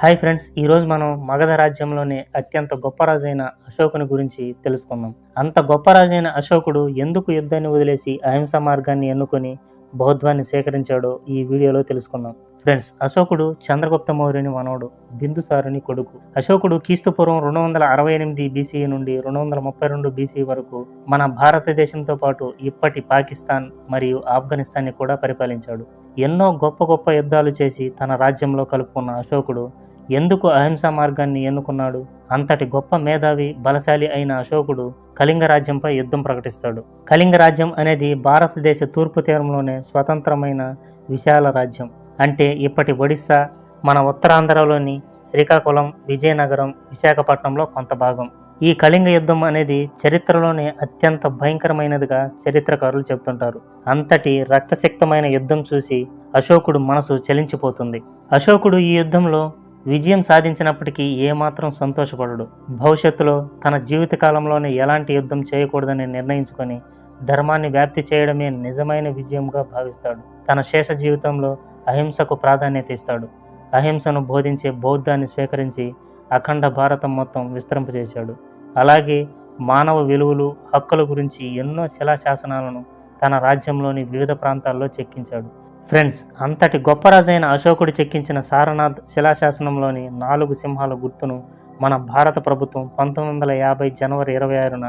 Hi friends ఈరోజు మనం మగధ రాజ్యంలోనే అత్యంత గొప్ప రాజైన అశోకుని గురించి తెలుసుకుందాం. అంత గొప్ప రాజైన అశోకుడు ఎందుకు యుద్ధాన్ని వదిలేసి అహింస మార్గాన్ని ఎన్నుకొని బౌద్ధాన్ని సేకరించాడో ఈ వీడియోలో తెలుసుకుందాం. ఫ్రెండ్స్ అశోకుడు చంద్రగుప్త మౌర్యుని మనవడు బిందుసారుని కొడుకు. అశోకుడు క్రీస్తుపూర్వం రెండు వందల అరవై ఎనిమిది బీసీ నుండి రెండు వందల ముప్పై రెండు బీసీ వరకు మన భారతదేశంతో పాటు ఇప్పటి పాకిస్తాన్ మరియు ఆఫ్ఘనిస్తాన్ని కూడా పరిపాలించాడు. ఎన్నో గొప్ప గొప్ప యుద్ధాలు చేసి తన రాజ్యంలో కలుపుకున్న అశోకుడు ఎందుకు అహింస మార్గాన్ని ఎన్నుకున్నాడు? అంతటి గొప్ప మేధావి బలశాలి అయిన అశోకుడు కళింగ రాజ్యంపై యుద్ధం ప్రకటిస్తాడు. కళింగ రాజ్యం అనేది భారతదేశ తూర్పు తీరంలోనే స్వతంత్రమైన విశాల రాజ్యం. అంటే ఇప్పటి ఒడిస్సా మన ఉత్తరాంధ్రలోని శ్రీకాకుళం విజయనగరం విశాఖపట్నంలో కొంత భాగం. ఈ కళింగ యుద్ధం అనేది చరిత్రలోనే అత్యంత భయంకరమైనదిగా చరిత్రకారులు చెబుతుంటారు. అంతటి రక్తశక్తమైన యుద్ధం చూసి అశోకుడు మనసు చలించిపోతుంది. అశోకుడు ఈ యుద్ధంలో విజయం సాధించినప్పటికీ ఏమాత్రం సంతోషపడడు. భవిష్యత్తులో తన జీవితకాలంలోనే ఎలాంటి యుద్ధం చేయకూడదని నిర్ణయించుకొని ధర్మాన్ని వ్యాప్తి చేయడమే నిజమైన విజయంగా భావిస్తాడు. తన శేష జీవితంలో అహింసకు ప్రాధాన్యత ఇస్తాడు. అహింసను బోధించే బౌద్ధాన్ని స్వీకరించి అఖండ భారతం మొత్తం విస్తరింపజేశాడు. అలాగే మానవ విలువలు హక్కుల గురించి ఎన్నో శిలాశాసనాలను తన రాజ్యంలోని వివిధ ప్రాంతాల్లో చెక్కించాడు. ఫ్రెండ్స్ అంతటి గొప్ప రాజైన అశోకుడు చెక్కించిన సారనాథ్ శిలాశాసనంలోని నాలుగు సింహాల గుర్తును మన భారత ప్రభుత్వం పంతొమ్మిది వందల యాభై జనవరి ఇరవై ఆరున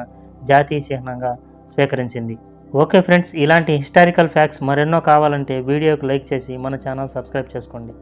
జాతీయ చిహ్నంగా స్వీకరించింది. ఓకే ఫ్రెండ్స్ ఇలాంటి హిస్టారికల్ ఫ్యాక్ట్స్ మరెన్నో కావాలంటే వీడియోకి లైక్ చేసి మన ఛానల్ సబ్స్క్రైబ్ చేసుకోండి.